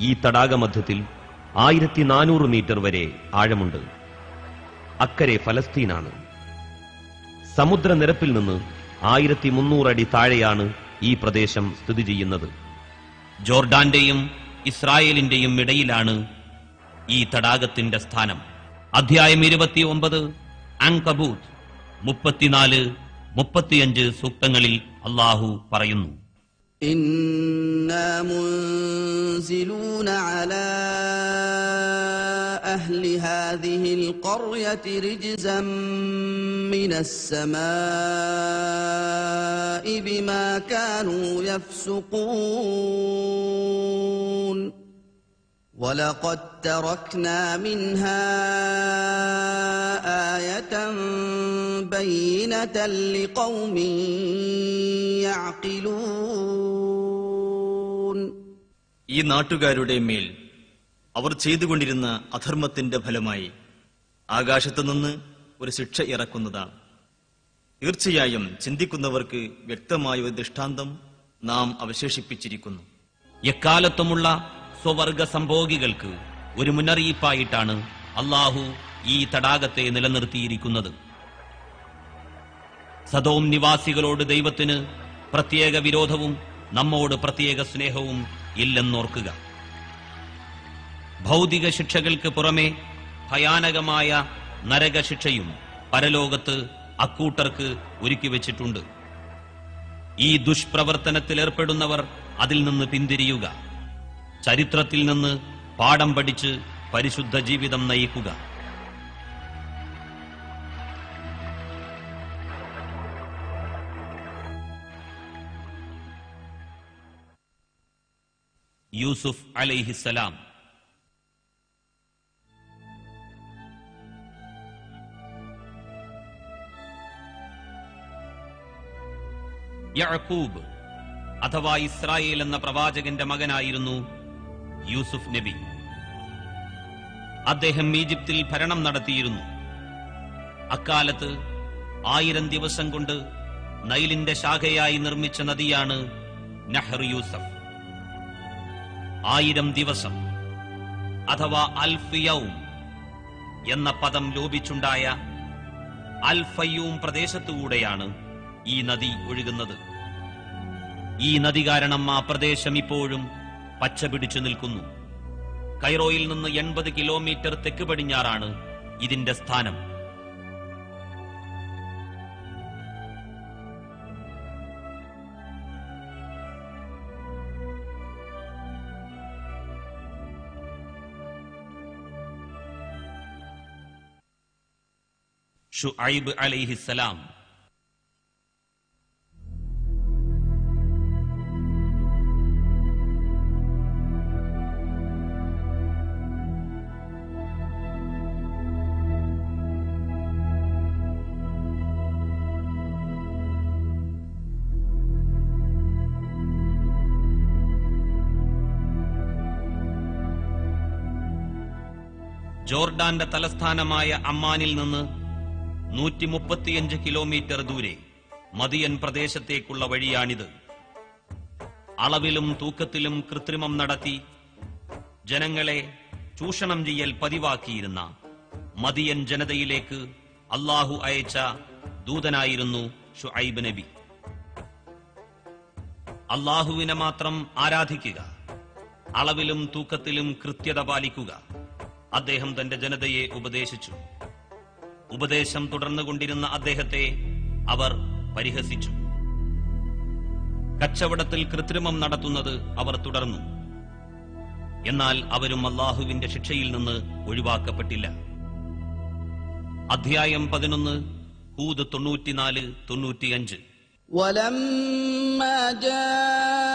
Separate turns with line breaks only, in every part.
ഈ തടാകമധ്യത്തിൽ ആയിരത്തി നാനൂറ് മീറ്റർ വരെ ആഴമുണ്ട്. അക്കരെ ഫലസ്തീനാണ്. സമുദ്രനിരപ്പിൽ നിന്ന് ആയിരത്തി മുന്നൂറ് അടി താഴെയാണ് ഈ പ്രദേശം സ്ഥിതി ചെയ്യുന്നത്. ജോർഡാന്റെയും ഇസ്രായേലിന്റെയും ഇടയിലാണ് ഈ തടാകത്തിന്റെ സ്ഥാനം. അധ്യായം ഇരുപത്തി ഒമ്പത് അങ്കബൂത്ത് മുപ്പത്തിനാല് മുപ്പത്തിയഞ്ച് സൂക്തങ്ങളിൽ അള്ളാഹു പറയുന്നു.
إنا منزلون على أهل هذه القرية رجزا من السماء بما كانوا يفسقون ولقد تركنا منها آية بينة لقوم يعقلون
ഈ നാട്ടുകാരുടെ മേൽ അവർ ചെയ്തുകൊണ്ടിരുന്ന അധർമ്മത്തിന്റെ ഫലമായി ആകാശത്തു നിന്ന് ഒരു ശിക്ഷ ഇറക്കുന്നതാണ് തീർച്ചയായും ചിന്തിക്കുന്നവർക്ക് വ്യക്തമായ ഒരു ദൃഷ്ടാന്തം നാം അവശേഷിപ്പിച്ചിരിക്കുന്നു
എക്കാലത്തുമുള്ള സ്വവർഗ സംഭോഗികൾക്ക് ഒരു മുന്നറിയിപ്പായിട്ടാണ് അള്ളാഹു ഈ തടാകത്തെ നിലനിർത്തിയിരിക്കുന്നത് സദോം നിവാസികളോട് ദൈവത്തിന് പ്രത്യേക വിരോധവും നമ്മോട് പ്രത്യേക സ്നേഹവും ഇല്ലെന്നോർക്കുക. ഭൗതിക ശിക്ഷകൾക്ക് പുറമെ ഭയാനകമായ നരകശിക്ഷയും പരലോകത്ത് അക്കൂട്ടർക്ക് ഒരുക്കി വെച്ചിട്ടുണ്ട്. ഈ ദുഷ്പ്രവർത്തനത്തിൽ ഏർപ്പെടുന്നവർ അതിൽ നിന്ന് പിന്തിരിയുക. ചരിത്രത്തിൽ നിന്ന് പാഠം പഠിച്ച് പരിശുദ്ധ ജീവിതം നയിക്കുക. യൂസുഫ് അലൈഹിസലാം യഅക്കൂബ് അഥവാ ഇസ്രായേൽ എന്ന പ്രവാചകന്റെ മകനായിരുന്നു യൂസുഫ് നബി. അദ്ദേഹം ഈജിപ്തിൽ ഭരണം നടത്തിയിരുന്നു. അക്കാലത്ത് ആയിരം ദിവസം കൊണ്ട് നൈലിന്റെ ശാഖയായി നിർമ്മിച്ച നദിയാണ് നഹർ യൂസഫ്. ആയിരം ദിവസം അഥവാ അൽഫിയവും എന്ന പദം ലോപിച്ചുണ്ടായ അൽഫയ്യൂം പ്രദേശത്തുകൂടെയാണ് ഈ നദി ഒഴുകുന്നത്. ഈ നദി കാരണം ആ പ്രദേശം ഇപ്പോഴും പച്ച പിടിച്ചു നിൽക്കുന്നു. കൈറോയിൽ നിന്ന് എൺപത് കിലോമീറ്റർ തെക്ക് പടിഞ്ഞാറാണ് ഇതിന്റെ സ്ഥാനം. ഷുഐബ് അലൈഹിസ്സലാം ജോർഡാന്റെ തലസ്ഥാനമായ അമ്മാനിൽ നിന്ന് നൂറ്റി മുപ്പത്തിയഞ്ച് കിലോമീറ്റർ ദൂരെ മദിയൻ പ്രദേശത്തേക്കുള്ള വഴിയാണിത്. അളവിലും തൂക്കത്തിലും കൃത്രിമം നടത്തി ജനങ്ങളെ ചൂഷണം ചെയ്യൽ പതിവാക്കിയിരുന്ന മദിയൻ ജനതയിലേക്ക് അള്ളാഹു അയച്ച ദൂതനായിരുന്നു ഷുഐബ് നബി. അള്ളാഹുവിനെ മാത്രം ആരാധിക്കുക അളവിലും തൂക്കത്തിലും കൃത്യത പാലിക്കുക അദ്ദേഹം തന്റെ ജനതയെ ഉപദേശിച്ചു. ഉപദേശം തുടർന്നുകൊണ്ടിരുന്ന അദ്ദേഹത്തെ അവർ പരിഹസിച്ചു കച്ചവടത്തിൽ കൃത്രിമം നടത്തുന്നത് അവർ തുടർന്നു എന്നാൽ അവരും അള്ളാഹുവിന്റെ ശിക്ഷയിൽ നിന്ന് ഒഴിവാക്കപ്പെട്ടില്ല അധ്യായം പതിനൊന്ന് ഹൂദ് തൊണ്ണൂറ്റിനാല് തൊണ്ണൂറ്റിയഞ്ച്
ولما جاء أمرنا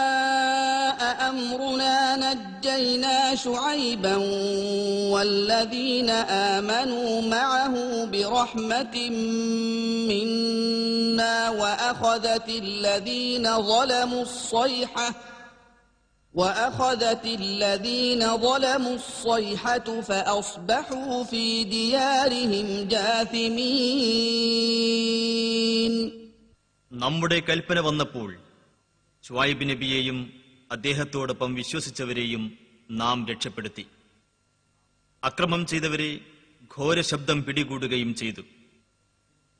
نجينا شعيبا والذين آمنوا معه برحمة منا وأخذت الذين ظلموا الصيحة وأخذت الذين ظلموا الصيحة فأصبحوا في ديارهم جاثمين
നമ്മുടെ കൽപ്പന വന്നപ്പോൾ ഷുവൈബ് നബിയെയും അദ്ദേഹത്തോടൊപ്പം വിശ്വസിച്ചവരെയും നാം രക്ഷപ്പെടുത്തി. അക്രമം ചെയ്തവരെ ഘോര ശബ്ദം പിടികൂടുകയും ചെയ്തു.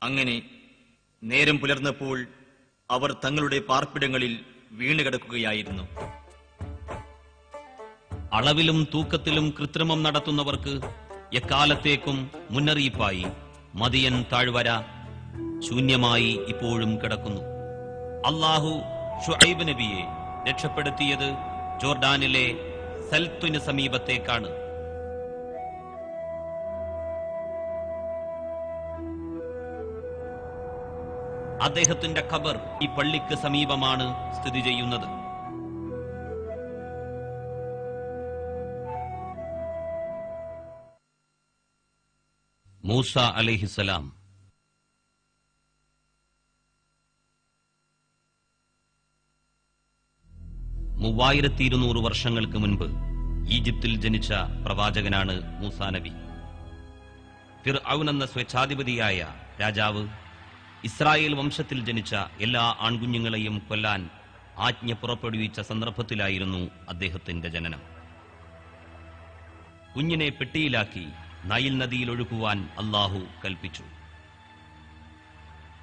അങ്ങനെ നേരം പുലർന്നപ്പോൾ അവർ തങ്ങളുടെ പാർപ്പിടങ്ങളിൽ വീണുകിടക്കുകയായിരുന്നു.
അളവിലും തൂക്കത്തിലും കൃത്രിമം നടത്തുന്നവർക്ക് എക്കാലത്തേക്കും മുന്നറിയിപ്പായി. മതിയൻ താഴ്വര ശൂന്യമായി ഇപ്പോഴും കിടക്കുന്നു. അള്ളാഹു ഷുഐബ് നബിയെ രക്ഷപ്പെടുത്തിയത് ജോർഡാനിലെ സൽത്തുന് സമീപത്തേക്കാണ്. അദ്ദേഹത്തിന്റെ ഖബർ ഈ പള്ളിക്ക് സമീപമാണ് സ്ഥിതി ചെയ്യുന്നത്. മൂസ അലൈഹിസലാം മൂവായിരത്തി ഇരുന്നൂറ് വർഷങ്ങൾക്ക് മുൻപ് ഈജിപ്തിൽ ജനിച്ച പ്രവാചകനാണ് മൂസാ നബി. ഫിർ എന്ന സ്വേച്ഛാധിപതിയായ രാജാവ് ഇസ്രായേൽ വംശത്തിൽ ജനിച്ച എല്ലാ ആൺകുഞ്ഞുങ്ങളെയും കൊല്ലാൻ ആജ്ഞ പുറപ്പെടുവിച്ച സന്ദർഭത്തിലായിരുന്നു അദ്ദേഹത്തിന്റെ ജനനം. കുഞ്ഞിനെ പെട്ടിയിലാക്കി നൈൽ നദിയിൽ ഒഴുകുവാൻ അള്ളാഹു കൽപ്പിച്ചു.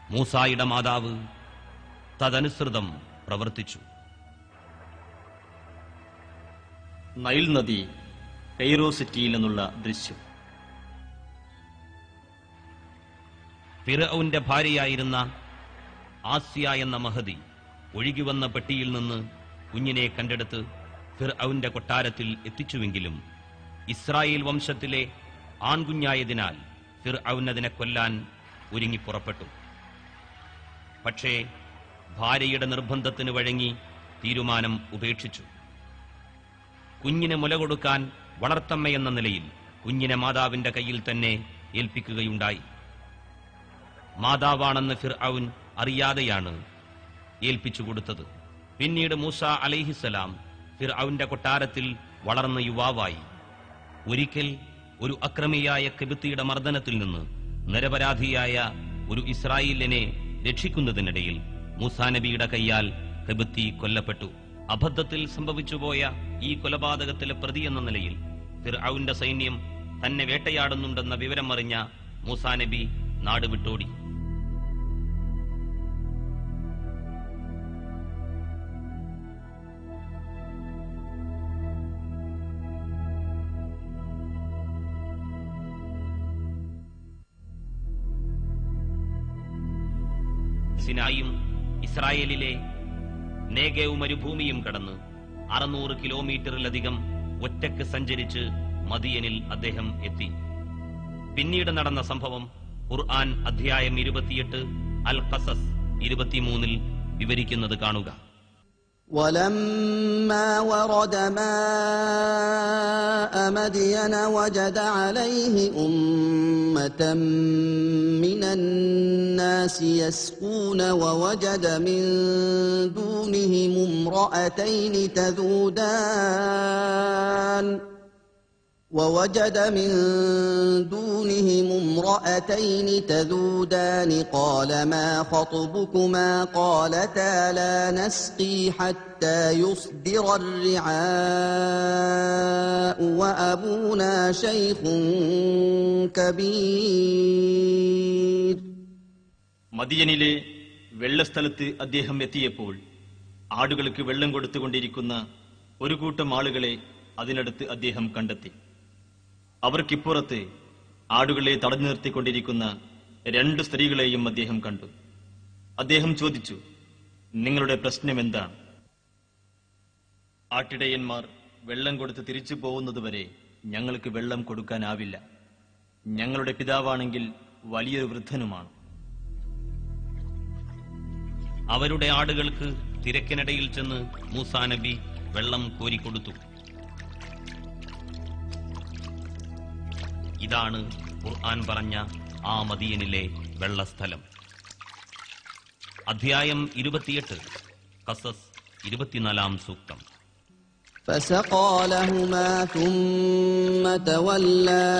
മൂസായുടെ മാതാവ് തദനുസൃതം പ്രവർത്തിച്ചു.
നൈൽ നദി കൈറോ സിറ്റിയിൽ നിന്നുള്ള ദൃശ്യം.
ഫിറൌന്റെ ഭാര്യയായിരുന്ന ആസ്യ എന്ന മഹതി ഒഴുകിവന്ന പെട്ടിയിൽ നിന്ന് കുഞ്ഞിനെ കണ്ടെടുത്ത് ഫിർഔന്റെ കൊട്ടാരത്തിൽ എത്തിച്ചുവെങ്കിലും ഇസ്രായേൽ വംശത്തിലെ ആൺകുഞ്ഞായതിനാൽ ഫിർ കൊല്ലാൻ ഒരുങ്ങി പുറപ്പെട്ടു. പക്ഷേ ഭാര്യയുടെ നിർബന്ധത്തിന് വഴങ്ങി തീരുമാനം ഉപേക്ഷിച്ചു. കുഞ്ഞിന് മുല കൊടുക്കാൻ വളർത്തമ്മയെന്ന നിലയിൽ കുഞ്ഞിനെ മാതാവിന്റെ കയ്യിൽ തന്നെ ഏൽപ്പിക്കുകയുണ്ടായി. മാതാവാണെന്ന് ഫിർ ഫിർഔൻ അറിയാതെയാണ് ഏൽപ്പിച്ചു കൊടുത്തത്. പിന്നീട് മൂസ അലൈഹിസലാം ഫിർഔന്റെ കൊട്ടാരത്തിൽ വളർന്ന യുവാവായി. ഒരിക്കൽ ഒരു അക്രമിയായ കെബിത്തിയുടെ മർദ്ദനത്തിൽ നിന്ന് നിരപരാധിയായ ഒരു ഇസ്രായേലിനെ രക്ഷിക്കുന്നതിനിടയിൽ മൂസാ നബിയുടെ കൈയാൽ കെബിത്തി കൊല്ലപ്പെട്ടു. അബദ്ധത്തിൽ സംഭവിച്ചുപോയ ഈ കൊലപാതകത്തിലെ പ്രതി എന്ന നിലയിൽ ഫിർഔന്റെ സൈന്യം തന്നെ വേട്ടയാടുന്നുണ്ടെന്ന വിവരം അറിഞ്ഞ മൂസാ നബി നാട് വിട്ടോടി. സിനായും ഇസ്രായേലിലെ നേഗേവ് മരുഭൂമിയും കടന്ന് അറുന്നൂറ് കിലോമീറ്ററിലധികം ഒറ്റയ്ക്ക് സഞ്ചരിച്ച് മദിയനിൽ അദ്ദേഹം എത്തി. പിന്നീട് നടന്ന സംഭവം ഖുർആൻ അധ്യായം ഇരുപത്തിയെട്ട് അൽ ഖസസ് ഇരുപത്തിമൂന്നിൽ വിവരിക്കുന്നത് കാണുക.
ولما ورد ماء مدين وجد عليه أمة من الناس يسقون ووجد من دونهم امرأتين تذودان ووجد من دونهم امرأتين تذودان قال ما خطبكما قالتا لا نسقي حتى يصدر الرعاء وأبونا شيخ كبير
മദിയനിലെ വെള്ളസ്ഥലത്ത് അദ്ദേഹം എത്തിയപ്പോൾ ആടുകൾക്ക് വെള്ളം കൊടുത്തുകൊണ്ടിരിക്കുന്ന ഒരു കൂട്ടം ആളുകളെ അതിനടുത്ത് അദ്ദേഹം കണ്ടെത്തി അവർക്കിപ്പുറത്ത് ആടുകളെ തടഞ്ഞു നിർത്തിക്കൊണ്ടിരിക്കുന്ന രണ്ട് സ്ത്രീകളെയും അദ്ദേഹം കണ്ടു. അദ്ദേഹം ചോദിച്ചു നിങ്ങളുടെ പ്രശ്നം എന്താണ് ആട്ടിടയന്മാർ വെള്ളം കൊടുത്ത് തിരിച്ചു പോകുന്നതുവരെ ഞങ്ങൾക്ക് വെള്ളം കൊടുക്കാനാവില്ല. ഞങ്ങളുടെ പിതാവാണെങ്കിൽ വലിയൊരു വൃദ്ധനുമാണ്.
അവരുടെ ആടുകൾക്ക് തിരക്കിനിടയിൽ ചെന്ന് മൂസാ നബി വെള്ളം കോരിക്കൊടുത്തു. ഇതാണ് ഖുർആൻ പറഞ്ഞ ആ മദീനിലെ വെള്ളസ്ഥലം അധ്യായം ഇരുപത്തിയെട്ട് കസസ് ഇരുപത്തിനാലാം സൂക്തം
فسقى لهما ثم تولى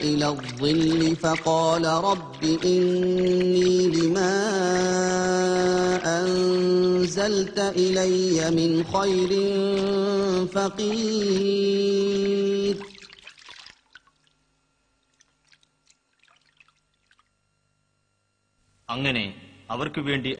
إلى الظل فقال رب إني لما أنزلت إلي من خير فقير
അങ്ങനെ അവർക്ക് വേണ്ടി